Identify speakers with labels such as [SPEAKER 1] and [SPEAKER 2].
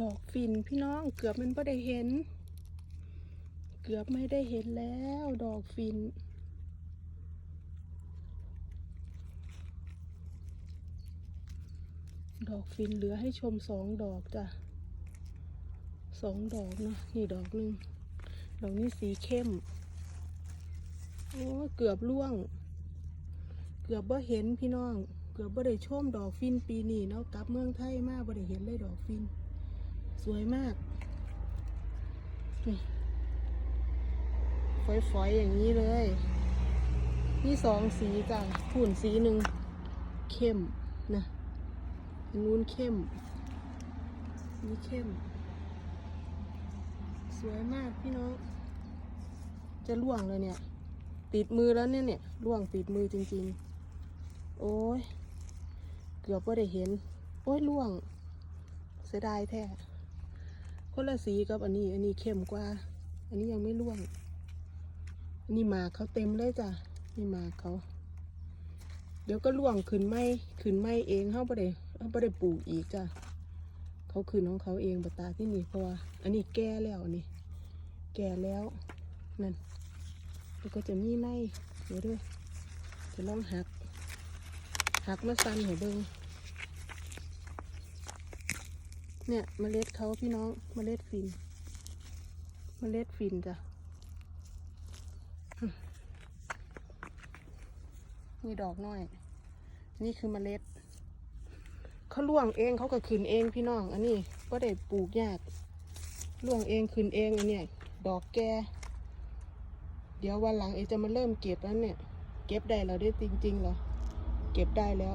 [SPEAKER 1] ดอกฟินพี่น้องเกือบมันไม่ได้เห็น เกือบไม่ได้เห็นแล้วดอกฟิน ดอกฟินเหลือให้ชมสองดอกจ้ะสองดอกเนาะนี่ดอกหนึ่งดอกนี้สีเข้มโอ้เกือบล่วง เกือบบ่เห็นพี่น้อง เกือบบ่ได้ชมดอกฟินปีนี้เนาะกลับเมืองไทยมาบ่ได้เห็นเลยดอกฟิน สวยมากฝอยๆอย่างนี้เลย นี่สองสีจ้ะหุ่นสีหนึ่งเข้มนะอันนู้นเข้ม นี่เข้ม สวยมากพี่น้อง จะล่วงเลยเนี่ย ติดมือแล้วเนี่ยเนี่ยล่วงติดมือจริง ๆ โอ้ย เกือบว่าได้เห็น โอ้ยล่วง เสียดายแท้ คนละสีกับอันนี้ อันนี้เข้มกว่า อันนี้ยังไม่ล่วง อันนี้หมากเขาเต็มเลยจ้ะ นี่หมากเขา เดี๋ยวก็ล่วงขึ้นไม้ขึ้นไม้เองเขาไ่ได้เขาไ่ได้ปลูกอีกจ้ะ เขาขึ้นของเขาเองบตาที่นี่เพราะว่าอันนี้แก่แล้วนนี้แก่แล้วนั่นแล้วก็จะมีในเดี๋ยวด้วยจะลองหักหักมาสั้นให้เบิง เนี่ยเมล็ดเขาพี่น้องเมล็ดฟินเมล็ดฟินจ้ะมีดอกน้อย นี่คือเมล็ดเขาล่วงเองเขาก็ขึ้นเองพี่น้อง อันนี้ก็ได้ปลูกยากล่วงเองขึ้นเองอันเนี้ยดอกแก่เดี๋ยววันหลังเอจะมาเริ่มเก็บแล้วเนี่ย เก็บได้แล้วได้จริงๆเหรอเก็บได้แล้ว